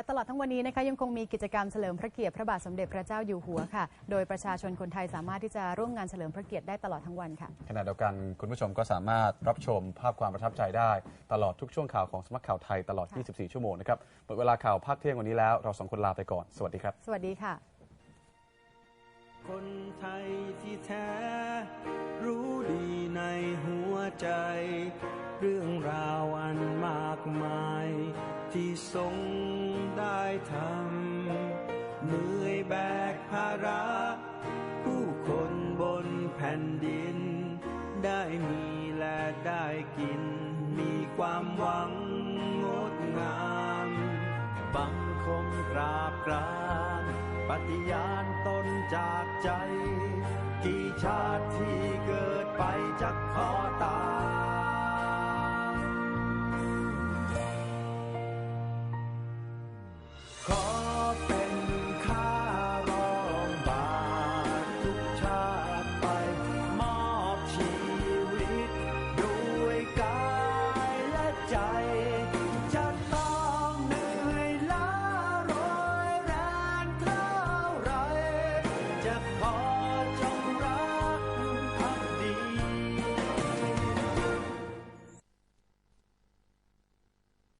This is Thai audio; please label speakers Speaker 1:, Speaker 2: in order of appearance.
Speaker 1: และตลอดทั้งวันนี้นะคะยังคงมีกิจกรรมเฉลิมพระเกียรติพระบาทสมเด็จพระเจ้าอยู่หัวค่ะ โดยประชาชนคนไทยสามารถที่จะร่วมงานเฉลิมพระเกียรติได้ตลอดทั้งวันค่ะ
Speaker 2: ขณะเดียวกันคุณผู้ชมก็สามารถรับชมภาพความประทับใจได้ ตลอดทุกช่วงข่าวของสำนักข่าวไทยตลอด
Speaker 1: ค่ะ
Speaker 2: 24 ชั่วโมงนะครับหมดเวลาข่าวภาคเที่ยงวันนี้แล้วเราสองคนลาไปก่อนสวัสดีครับ
Speaker 1: สวัสดีค่ะ
Speaker 3: คนไทยที่แท้ รู้ดีในหัวใจ เรื่องราวอันมากมายที่ทรงได้ ทำเหนื่อยแบกภาระ ผู้คนบนแผ่นดิน ได้มีและได้กิน มีความหวังงดงามบังคมกราบกรานปฏิญาณตนจากใจ กี่ชาติที่เกิดไปจะขอตา